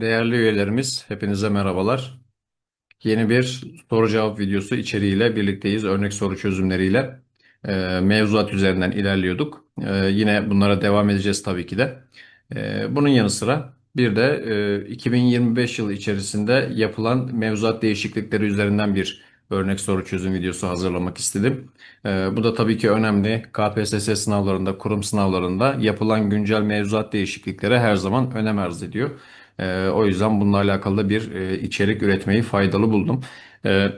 Değerli üyelerimiz, hepinize merhabalar. Yeni bir soru cevap videosu içeriğiyle birlikteyiz. Örnek soru çözümleriyle e, mevzuat üzerinden ilerliyorduk. E, yine bunlara devam edeceğiz tabii ki de. E, bunun yanı sıra bir de e, 2025 yılı içerisinde yapılan mevzuat değişiklikleri üzerinden bir örnek soru çözüm videosu hazırlamak istedim. E, bu da tabii ki önemli. KPSS sınavlarında, kurum sınavlarında yapılan güncel mevzuat değişiklikleri her zaman önem arz ediyor. E, o yüzden bununla alakalı da bir e, içerik üretmeyi faydalı buldum. E,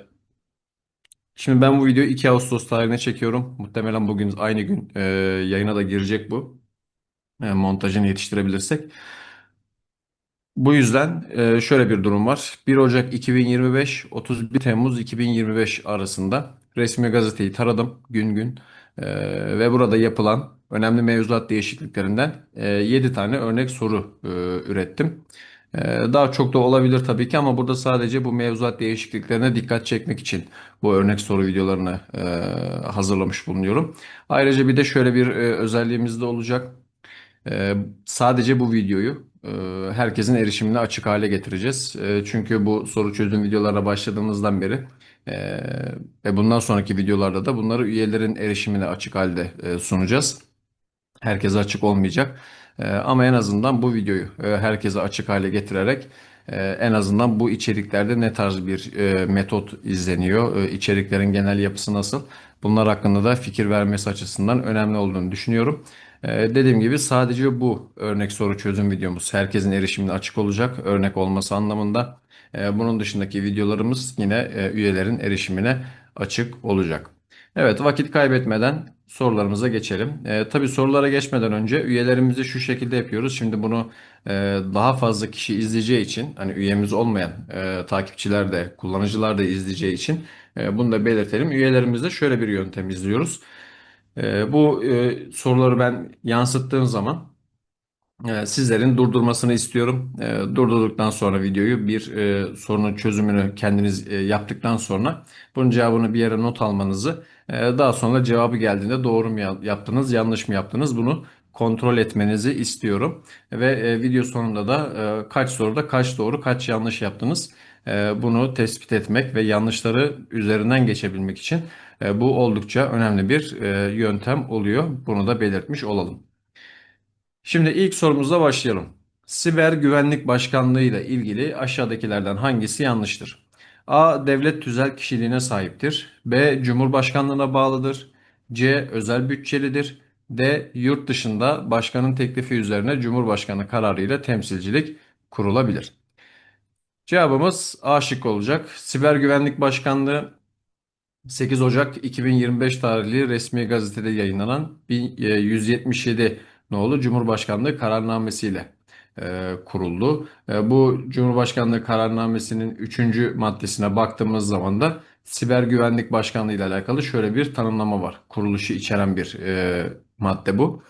şimdi ben bu videoyu 2 Ağustos tarihine çekiyorum. Muhtemelen bugün aynı gün e, yayına da girecek bu. E, montajını yetiştirebilirsek. Bu yüzden e, şöyle bir durum var. 1 Ocak 2025, 31 Temmuz 2025 arasında resmi gazeteyi taradım gün gün E, ve burada yapılan önemli mevzuat değişikliklerinden e, 7 tane örnek soru e, ürettim. E, Daha çok da olabilir tabii ki ama burada sadece bu mevzuat değişikliklerine dikkat çekmek için bu örnek soru videolarını e, hazırlamış bulunuyorum. Ayrıca bir de şöyle bir e, özelliğimiz de olacak. Ee, sadece bu videoyu e, herkesin erişimine açık hale getireceğiz. E, çünkü bu soru çözüm videolarına başladığımızdan beri e, ve bundan sonraki videolarda da bunları üyelerin erişimine açık halde e, sunacağız. Herkese açık olmayacak. E, ama en azından bu videoyu e, herkese açık hale getirerek e, en azından bu içeriklerde ne tarz bir e, metot izleniyor, içeriklerin genel yapısı nasıl, bunlar hakkında da fikir vermesi açısından önemli olduğunu düşünüyorum. Dediğim gibi sadece bu örnek soru çözüm videomuz herkesin erişimine açık olacak, örnek olması anlamında. Bunun dışındaki videolarımız yine üyelerin erişimine açık olacak. Evet, vakit kaybetmeden sorularımıza geçelim. E, tabii sorulara geçmeden önce üyelerimizi şu şekilde yapıyoruz. Şimdi bunu e, daha fazla kişi izleyeceği için, hani üyemiz olmayan e, takipçiler de, kullanıcılar da izleyeceği için e, bunu da belirtelim. Üyelerimizde şöyle bir yöntem izliyoruz. E, bu e, soruları ben yansıttığım zaman sizlerin durdurmasını istiyorum. E, durdurduktan sonra videoyu bir e, sorunun çözümünü kendiniz e, yaptıktan sonra bunun cevabını bir yere not almanızı e, daha sonra cevabı geldiğinde doğru mu ya- yaptınız yanlış mı yaptınız bunu kontrol etmenizi istiyorum. Ve video sonunda da kaç soruda kaç doğru kaç yanlış yaptınız bunu tespit etmek ve yanlışları üzerinden geçebilmek için bu oldukça önemli bir yöntem oluyor. Bunu da belirtmiş olalım. Şimdi ilk sorumuzla başlayalım. Siber Güvenlik Başkanlığı ile ilgili aşağıdakilerden hangisi yanlıştır? A. Devlet tüzel kişiliğine sahiptir. B. Cumhurbaşkanlığına bağlıdır. C. Özel bütçelidir. D. Yurt dışında başkanın teklifi üzerine Cumhurbaşkanı kararıyla temsilcilik kurulabilir. Cevabımız A şıkkı olacak. Siber Güvenlik Başkanlığı 8 Ocak 2025 tarihli resmi gazetede yayınlanan 177 nolu Cumhurbaşkanlığı kararnamesiyle e, kuruldu. E, bu Cumhurbaşkanlığı kararnamesinin 3. maddesine baktığımız zaman da Siber Güvenlik Başkanlığı ile alakalı şöyle bir tanımlama var. Kuruluşu içeren bir e, madde bu.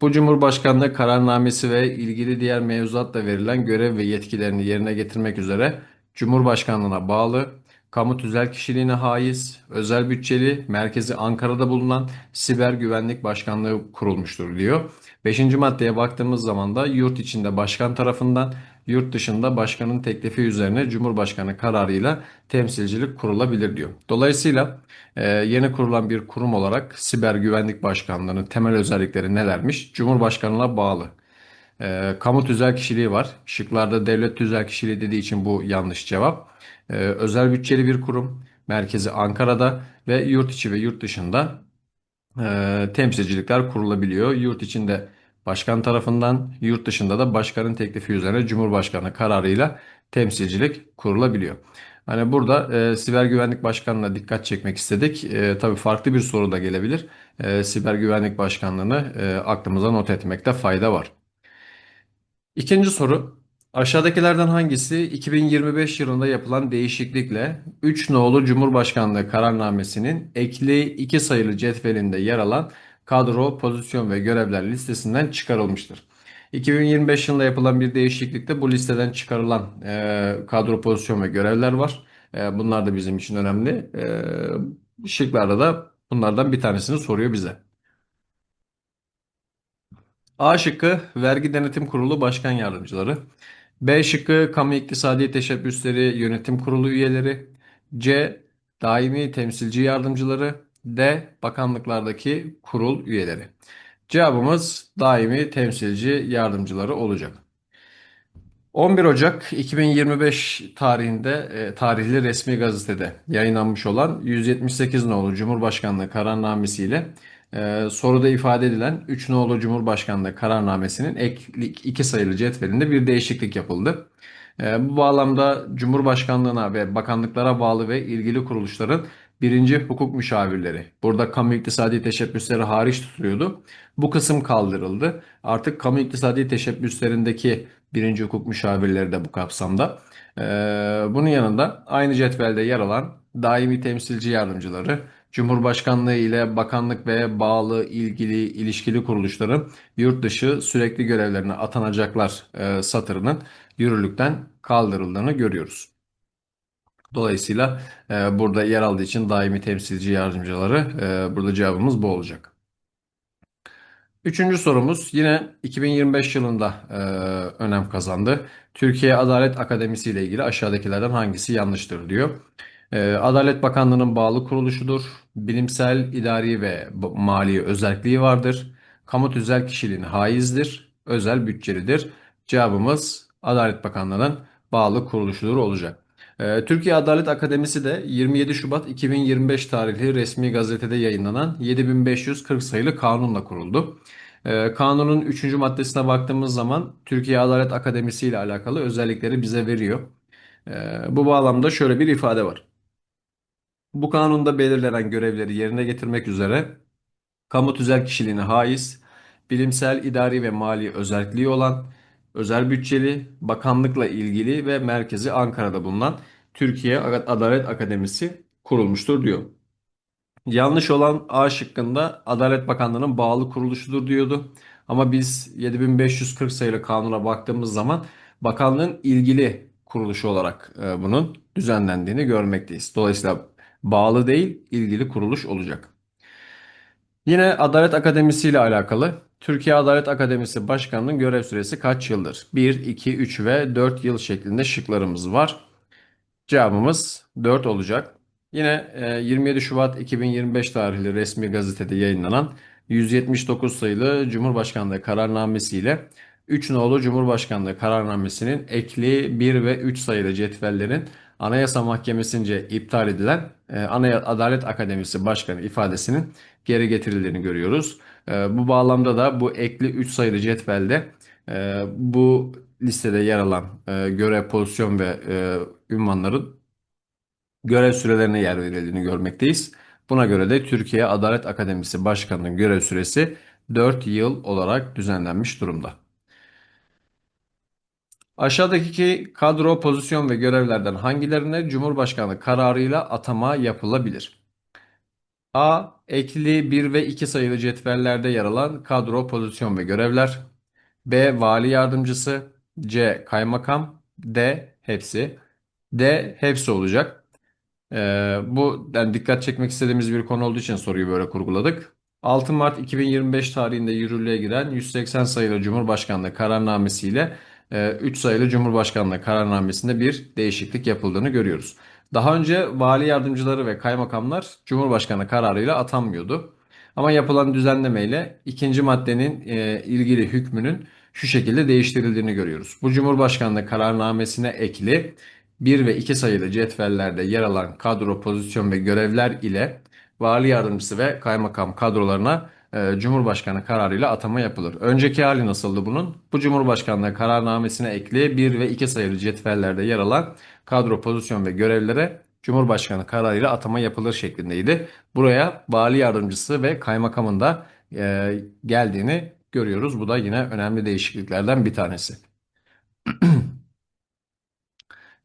Bu Cumhurbaşkanlığı kararnamesi ve ilgili diğer mevzuatla verilen görev ve yetkilerini yerine getirmek üzere Cumhurbaşkanlığına bağlı, kamu tüzel kişiliğine haiz, özel bütçeli, merkezi Ankara'da bulunan Siber Güvenlik Başkanlığı kurulmuştur diyor. Beşinci maddeye baktığımız zaman da yurt içinde başkan tarafından, yurt dışında başkanın teklifi üzerine Cumhurbaşkanı kararıyla temsilcilik kurulabilir diyor. Dolayısıyla e, yeni kurulan bir kurum olarak Siber Güvenlik Başkanlığı'nın temel özellikleri nelermiş? Cumhurbaşkanına bağlı. E, kamu tüzel kişiliği var. Şıklarda devlet tüzel kişiliği dediği için bu yanlış cevap. E, özel bütçeli bir kurum. Merkezi Ankara'da ve yurt içi ve yurt dışında e, temsilcilikler kurulabiliyor. Yurt içinde başkan tarafından, yurt dışında da başkanın teklifi üzerine Cumhurbaşkanı kararıyla temsilcilik kurulabiliyor. Hani burada e, Siber Güvenlik Başkanlığı'na dikkat çekmek istedik. E, tabii farklı bir soru da gelebilir. E, Siber Güvenlik Başkanlığı'nı e, aklımıza not etmekte fayda var. İkinci soru. Aşağıdakilerden hangisi 2025 yılında yapılan değişiklikle 3 nolu Cumhurbaşkanlığı kararnamesinin ekli 2 sayılı cetvelinde yer alan kadro, pozisyon ve görevler listesinden çıkarılmıştır? 2025 yılında yapılan bir değişiklikte bu listeden çıkarılan e, kadro, pozisyon ve görevler var. E, bunlar da bizim için önemli. E, şıklarda da bunlardan bir tanesini soruyor bize. A şıkkı Vergi Denetim Kurulu Başkan Yardımcıları. B şıkkı Kamu İktisadi Teşebbüsleri Yönetim Kurulu üyeleri. C. Daimi temsilci yardımcıları. D. Bakanlıklardaki kurul üyeleri. Cevabımız daimi temsilci yardımcıları olacak. 11 Ocak 2025 tarihinde e, tarihli resmi gazetede yayınlanmış olan 178 nolu Cumhurbaşkanlığı kararnamesiyle e, soruda ifade edilen 3 nolu Cumhurbaşkanlığı kararnamesinin ek iki sayılı cetvelinde bir değişiklik yapıldı. E, bu bağlamda Cumhurbaşkanlığına ve bakanlıklara bağlı ve ilgili kuruluşların birinci hukuk müşavirleri, burada kamu iktisadi teşebbüsleri hariç tutuluyordu. Bu kısım kaldırıldı. Artık kamu iktisadi teşebbüslerindeki birinci hukuk müşavirleri de bu kapsamda. Ee, bunun yanında aynı cetvelde yer alan daimi temsilci yardımcıları, Cumhurbaşkanlığı ile bakanlık ve bağlı ilgili ilişkili kuruluşların yurt dışı sürekli görevlerine atanacaklar e, satırının yürürlükten kaldırıldığını görüyoruz. Dolayısıyla e, burada yer aldığı için daimi temsilci yardımcıları e, burada cevabımız bu olacak. Üçüncü sorumuz yine 2025 yılında e, önem kazandı. Türkiye Adalet Akademisi ile ilgili aşağıdakilerden hangisi yanlıştır diyor. E, Adalet Bakanlığı'nın bağlı kuruluşudur. Bilimsel, idari ve mali özelliği vardır. Kamu tüzel kişiliğine haizdir. Özel bütçelidir. Cevabımız Adalet Bakanlığı'nın bağlı kuruluşudur olacak. E, Türkiye Adalet Akademisi de 27 Şubat 2025 tarihli resmi gazetede yayınlanan 7540 sayılı kanunla kuruldu. E, kanunun 3. maddesine baktığımız zaman Türkiye Adalet Akademisi ile alakalı özellikleri bize veriyor. E, bu bağlamda şöyle bir ifade var. Bu kanunda belirlenen görevleri yerine getirmek üzere kamu tüzel kişiliğine haiz, bilimsel, idari ve mali özelliği olan, özel bütçeli, bakanlıkla ilgili ve merkezi Ankara'da bulunan Türkiye Adalet Akademisi kurulmuştur diyor. Yanlış olan A şıkkında Adalet Bakanlığı'nın bağlı kuruluşudur diyordu. Ama biz 7540 sayılı kanuna baktığımız zaman bakanlığın ilgili kuruluşu olarak e, bunun düzenlendiğini görmekteyiz. Dolayısıyla bağlı değil ilgili kuruluş olacak. Yine Adalet Akademisi ile alakalı Türkiye Adalet Akademisi Başkanı'nın görev süresi kaç yıldır? 1, 2, 3 ve 4 yıl şeklinde şıklarımız var. Cevabımız 4 olacak. Yine 27 e, Şubat 2025 tarihli resmi gazetede yayınlanan 179 sayılı Cumhurbaşkanlığı kararnamesi ile 3 nolu Cumhurbaşkanlığı kararnamesinin ekli 1 ve 3 sayılı cetvellerin Anayasa Mahkemesi'nce iptal edilen e, Adalet Akademisi Başkanı ifadesinin geri getirildiğini görüyoruz. E, bu bağlamda da bu ekli 3 sayılı cetvelde bu listede yer alan görev, pozisyon ve ünvanların görev sürelerine yer verildiğini görmekteyiz. Buna göre de Türkiye Adalet Akademisi Başkanı'nın görev süresi 4 yıl olarak düzenlenmiş durumda. Aşağıdaki kadro, pozisyon ve görevlerden hangilerine Cumhurbaşkanı kararıyla atama yapılabilir? A. Ekli 1 ve 2 sayılı cetvellerde yer alan kadro, pozisyon ve görevler. B. Vali yardımcısı. C. Kaymakam. D. Hepsi. D. Hepsi olacak. Ee, bu yani dikkat çekmek istediğimiz bir konu olduğu için soruyu böyle kurguladık. 6 Mart 2025 tarihinde yürürlüğe giren 180 sayılı Cumhurbaşkanlığı kararnamesiyle 3 e, sayılı Cumhurbaşkanlığı kararnamesinde bir değişiklik yapıldığını görüyoruz. Daha önce vali yardımcıları ve kaymakamlar Cumhurbaşkanı kararıyla atanmıyordu. Ama yapılan düzenlemeyle ikinci maddenin e, ilgili hükmünün şu şekilde değiştirildiğini görüyoruz. Bu Cumhurbaşkanlığı kararnamesine ekli 1 ve 2 sayılı cetvellerde yer alan kadro, pozisyon ve görevler ile vali yardımcısı ve kaymakam kadrolarına e, Cumhurbaşkanı kararıyla atama yapılır. Önceki hali nasıldı bunun? Bu Cumhurbaşkanlığı kararnamesine ekli 1 ve 2 sayılı cetvellerde yer alan kadro, pozisyon ve görevlere Cumhurbaşkanı kararıyla atama yapılır şeklindeydi. Buraya vali yardımcısı ve kaymakamın da e, geldiğini görüyoruz. Bu da yine önemli değişikliklerden bir tanesi.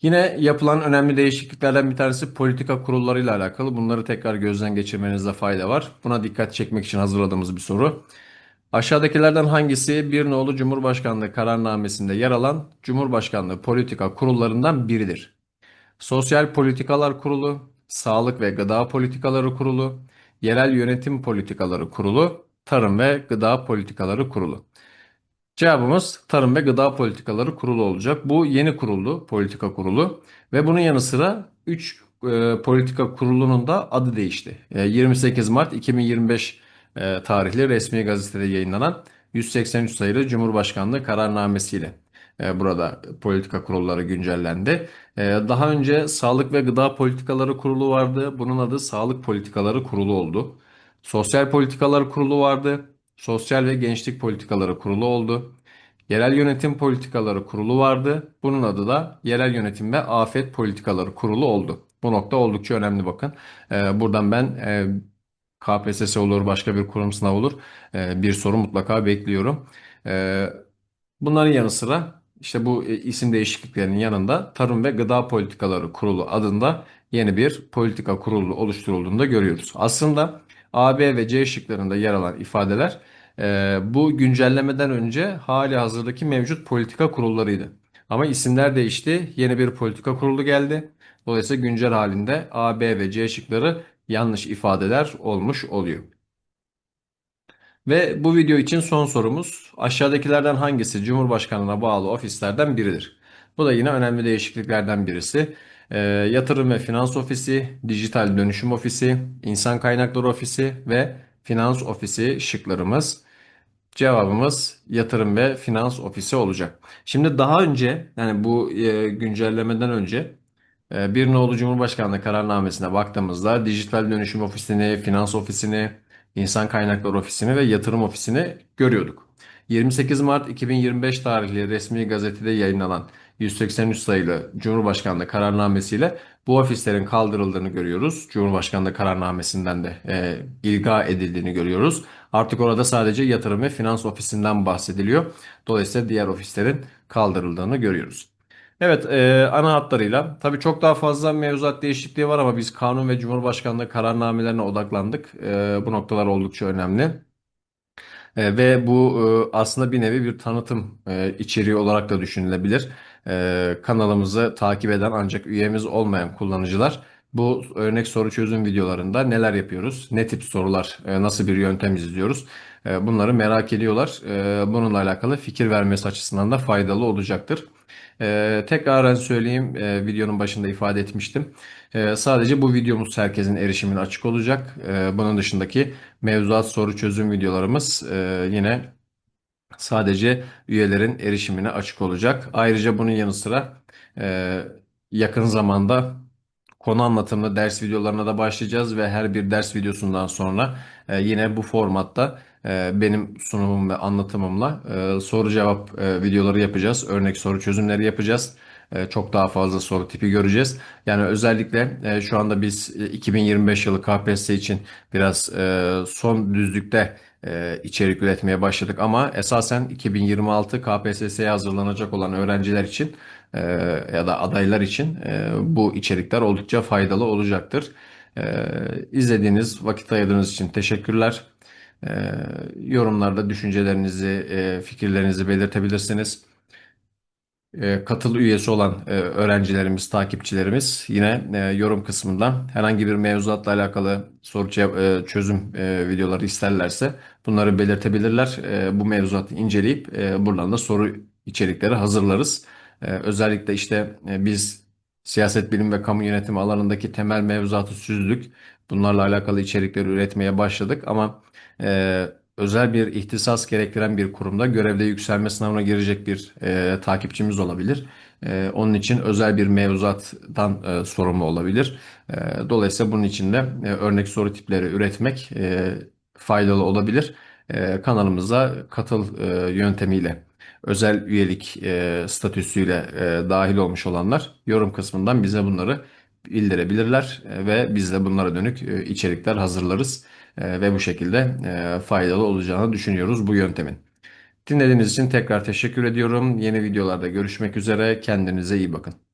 Yine yapılan önemli değişikliklerden bir tanesi politika kurullarıyla alakalı. Bunları tekrar gözden geçirmenizde fayda var. Buna dikkat çekmek için hazırladığımız bir soru. Aşağıdakilerden hangisi bir nolu Cumhurbaşkanlığı kararnamesinde yer alan Cumhurbaşkanlığı politika kurullarından biridir? Sosyal Politikalar Kurulu, Sağlık ve Gıda Politikaları Kurulu, Yerel Yönetim Politikaları Kurulu, Tarım ve Gıda Politikaları Kurulu. Cevabımız Tarım ve Gıda Politikaları Kurulu olacak. Bu yeni kuruldu, politika kurulu ve bunun yanı sıra 3 politika kurulunun da adı değişti. E, 28 Mart 2025 e, tarihli resmi gazetede yayınlanan 183 sayılı Cumhurbaşkanlığı kararnamesiyle e, burada politika kurulları güncellendi. E, daha önce Sağlık ve Gıda Politikaları Kurulu vardı. Bunun adı Sağlık Politikaları Kurulu oldu. Sosyal Politikalar Kurulu vardı. Sosyal ve Gençlik Politikaları Kurulu oldu. Yerel Yönetim Politikaları Kurulu vardı. Bunun adı da Yerel Yönetim ve Afet Politikaları Kurulu oldu. Bu nokta oldukça önemli bakın. Ee, buradan ben e, KPSS olur, başka bir kurum sınavı olur. e, bir soru mutlaka bekliyorum. Ee, bunların yanı sıra işte bu e, isim değişikliklerinin yanında Tarım ve Gıda Politikaları Kurulu adında yeni bir politika kurulu oluşturulduğunu da görüyoruz. Aslında A, B ve C şıklarında yer alan ifadeler e, bu güncellemeden önce hali hazırdaki mevcut politika kurullarıydı. Ama isimler değişti. Yeni bir politika kurulu geldi. Dolayısıyla güncel halinde A, B ve C şıkları yanlış ifadeler olmuş oluyor. Ve bu video için son sorumuz aşağıdakilerden hangisi Cumhurbaşkanlığına bağlı ofislerden biridir? Bu da yine önemli değişikliklerden birisi. Ee, Yatırım ve Finans Ofisi, Dijital Dönüşüm Ofisi, İnsan Kaynakları Ofisi ve Finans Ofisi şıklarımız. Cevabımız Yatırım ve Finans Ofisi olacak. Şimdi daha önce yani bu e, güncellemeden önce e, bir nolu Cumhurbaşkanlığı kararnamesine baktığımızda Dijital Dönüşüm Ofisi'ni, Finans Ofisi'ni, İnsan Kaynakları Ofisi'ni ve Yatırım Ofisi'ni görüyorduk. 28 Mart 2025 tarihli resmi gazetede yayınlanan 183 sayılı Cumhurbaşkanlığı kararnamesiyle bu ofislerin kaldırıldığını görüyoruz. Cumhurbaşkanlığı kararnamesinden de e, ilga edildiğini görüyoruz. Artık orada sadece yatırım ve finans ofisinden bahsediliyor. Dolayısıyla diğer ofislerin kaldırıldığını görüyoruz. Evet, e, ana hatlarıyla. Tabii çok daha fazla mevzuat değişikliği var ama biz kanun ve cumhurbaşkanlığı kararnamelerine odaklandık. E, bu noktalar oldukça önemli. E, ve bu e, aslında bir nevi bir tanıtım e, içeriği olarak da düşünülebilir. E, kanalımızı takip eden ancak üyemiz olmayan kullanıcılar bu örnek soru çözüm videolarında neler yapıyoruz, ne tip sorular, e, nasıl bir yöntem izliyoruz e, bunları merak ediyorlar. E, bununla alakalı fikir vermesi açısından da faydalı olacaktır. Tekraren söyleyeyim, videonun başında ifade etmiştim. Sadece bu videomuz herkesin erişimine açık olacak. Bunun dışındaki mevzuat soru çözüm videolarımız yine sadece üyelerin erişimine açık olacak. Ayrıca bunun yanı sıra e, yakın zamanda konu anlatımlı ders videolarına da başlayacağız ve her bir ders videosundan sonra e, yine bu formatta e, benim sunumum ve anlatımımla e, soru cevap e, videoları yapacağız. Örnek soru çözümleri yapacağız. E, çok daha fazla soru tipi göreceğiz. Yani özellikle e, şu anda biz e, 2025 yılı KPSS için biraz e, son düzlükte e, içerik üretmeye başladık ama esasen 2026 KPSS'ye hazırlanacak olan öğrenciler için e, ya da adaylar için e, bu içerikler oldukça faydalı olacaktır. E, izlediğiniz, vakit ayırdığınız için teşekkürler. E, yorumlarda düşüncelerinizi, e, fikirlerinizi belirtebilirsiniz. E, katıl üyesi olan e, öğrencilerimiz, takipçilerimiz yine e, yorum kısmından herhangi bir mevzuatla alakalı soru e, çözüm videoları isterlerse bunları belirtebilirler. Bu mevzuatı inceleyip buradan da soru içerikleri hazırlarız. Özellikle işte biz siyaset bilim ve kamu yönetimi alanındaki temel mevzuatı süzdük. Bunlarla alakalı içerikleri üretmeye başladık ama e, özel bir ihtisas gerektiren bir kurumda görevde yükselme sınavına girecek bir e, takipçimiz olabilir. E, onun için özel bir mevzuattan e, sorumlu olabilir. E, dolayısıyla bunun için de e, örnek soru tipleri üretmek e, faydalı olabilir. E, kanalımıza katıl e, yöntemiyle özel üyelik e, statüsüyle e, dahil olmuş olanlar yorum kısmından bize bunları bildirebilirler e, ve biz de bunlara dönük e, içerikler hazırlarız ve bu şekilde e, faydalı olacağını düşünüyoruz bu yöntemin. Dinlediğiniz için tekrar teşekkür ediyorum. Yeni videolarda görüşmek üzere. Kendinize iyi bakın.